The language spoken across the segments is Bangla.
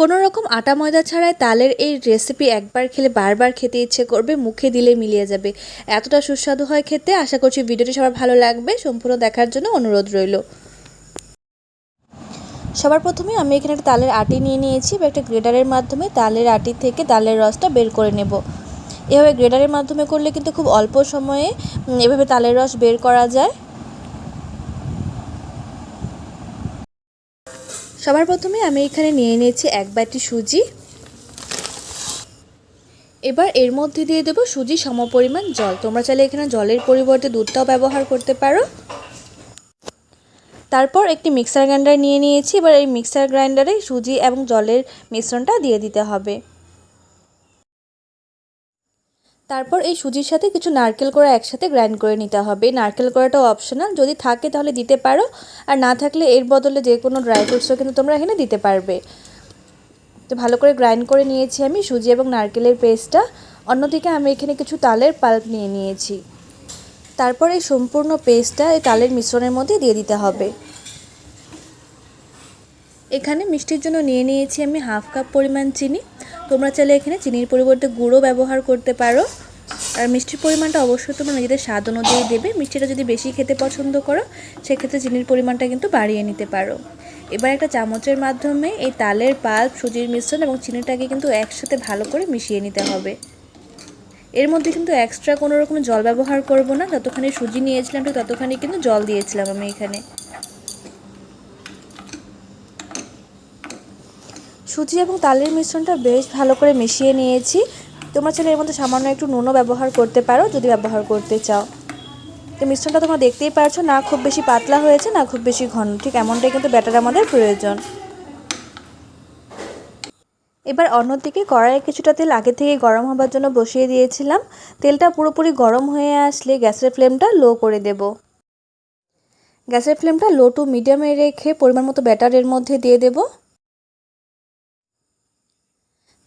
কোনো রকম আটা ময়দা ছাড়াই তালের এই রেসিপি একবার খেলে বারবার খেতে ইচ্ছে করবে, মুখে দিলে মিলিয়ে যাবে। এতটা সুস্বাদু হয় খেতে, আশা করছি ভিডিওটি সবার ভালো লাগবে। সম্পূর্ণ দেখার জন্য অনুরোধ রইল। সবার প্রথমে আমি এখানে একটা তালের আটি নিয়ে নিয়েছি বা একটা গ্রেডারের মাধ্যমে তালের আটি থেকে তালের রসটা বের করে নেব। এভাবে গ্রেডারের মাধ্যমে করলে কিন্তু খুব অল্প সময়ে এভাবে তালের রস বের করা যায়। সবার প্রথমে আমি এখানে নিয়ে নিয়েছি এক বাটি সুজি। এবার এর মধ্যে দিয়ে দেবো সুজি সমপরিমাণ জল। তোমরা চাইলে এখানে জলের পরিবর্তে দুধটাও ব্যবহার করতে পারো। তারপর একটি মিক্সার গ্রাইন্ডার নিয়ে নিয়েছি। এবার এই মিক্সার গ্রাইন্ডারে সুজি এবং জলের মিশ্রণটা দিয়ে দিতে হবে। তারপর এই সুজির সাথে কিছু নারকেল করা একসাথে গ্রাইন্ড করে নিতে হবে। নারকেল করাটাও অপশনাল যদি থাকে তাহলে দিতে পারো। আর না থাকলে এর বদলে যে কোনো ড্রাই ফ্রুটসও কিন্তু তোমরা এখানে দিতে পারবে। তো ভালো করে গ্রাইন্ড করে নিয়েছি আমি সুজি এবং নারকেলের পেস্টটা। অন্যদিকে আমি এখানে কিছু তালের পাল্প নিয়ে নিয়েছি। তারপর এই সম্পূর্ণ পেস্টটা এই তালের মিশ্রণের মধ্যে দিয়ে দিতে হবে। এখানে মিষ্টির জন্য নিয়ে নিয়েছি আমি হাফ কাপ পরিমাণ চিনি। তোমরা চাইলে এখানে চিনির পরিবর্তে গুঁড়ো ব্যবহার করতে পারো। আর মিষ্টির পরিমাণটা অবশ্যই তোমরা নিজেদের স্বাদ অনুযায়ী দেবে। মিষ্টিটা যদি বেশি খেতে পছন্দ করো, সেক্ষেত্রে চিনির পরিমাণটা কিন্তু বাড়িয়ে নিতে পারো। এবার একটা চামচের মাধ্যমে এই তালের পাল্প, সুজির মিশ্রণ এবং চিনিটাকে কিন্তু একসাথে ভালো করে মিশিয়ে নিতে হবে। এর মধ্যে কিন্তু এক্সট্রা কোনো রকম জল ব্যবহার করব না। যতখানি সুজি নিয়েছিলাম ততখানি কিন্তু জল দিয়েছিলাম আমি এখানে। সুজি এবং তালের মিশ্রণটা বেশ ভালো করে মিশিয়ে নিয়েছি। তোমরা চাইলে এর মধ্যে সামান্য একটু নুনও ব্যবহার করতে পারো যদি ব্যবহার করতে চাও। তো মিশ্রণটা তোমরা দেখতেই পারছ, না খুব বেশি পাতলা হয়েছে, না খুব বেশি ঘন, ঠিক এমনটাই কিন্তু ব্যাটার আমাদের প্রয়োজন। এবার অন্যদিকে কড়াইয়ে কিছুটা তেল আগে থেকে গরম হবার জন্য বসিয়ে দিয়েছিলাম। তেলটা পুরোপুরি গরম হয়ে আসলে গ্যাসের ফ্লেমটা লো করে দেব। গ্যাসের ফ্লেমটা লো টু মিডিয়ামে রেখে পরিমাণ মতো ব্যাটারের মধ্যে দিয়ে দেবো।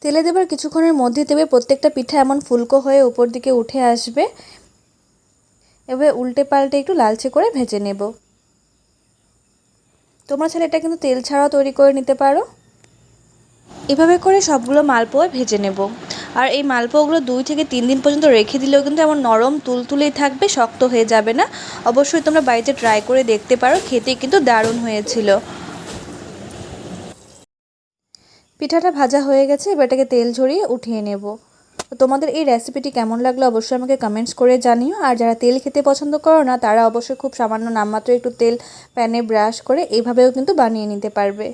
তেলে দেবার কিছুক্ষণের মধ্যে দেবে প্রত্যেকটা পিঠা এমন ফুলকো হয়ে উপর দিকে উঠে আসবে। এবার উল্টে পাল্টে একটু লালচে করে ভেজে নেব। তোমরা ছেলে এটা কিন্তু তেল ছাড়াও তৈরি করে নিতে পারো। এভাবে করে সবগুলো মালপোয়া ভেজে নেব। আর এই মালপোয়াগুলো দুই থেকে তিন দিন পর্যন্ত রেখে দিলেও কিন্তু এমন নরম তুলতুলেই থাকবে, শক্ত হয়ে যাবে না। অবশ্যই তোমরা বাড়িতে ট্রাই করে দেখতে পারো খেতে কিন্তু দারুণ হয়েছিল। পিঠাটা ভাজা হয়ে গেছে, এবার এটাকে তেল ঝরিয়ে উঠিয়ে নেব। তোমাদের এই রেসিপিটি কেমন লাগল অবশ্যই আমাকে কমেন্টস করে জানিও। আর যারা তেল খেতে পছন্দ করো না, তারা অবশ্যই খুব সামান্য নামমাত্র একটু তেল প্যানে ব্রাশ করে এইভাবেও কিন্তু বানিয়ে নিতে পারবে।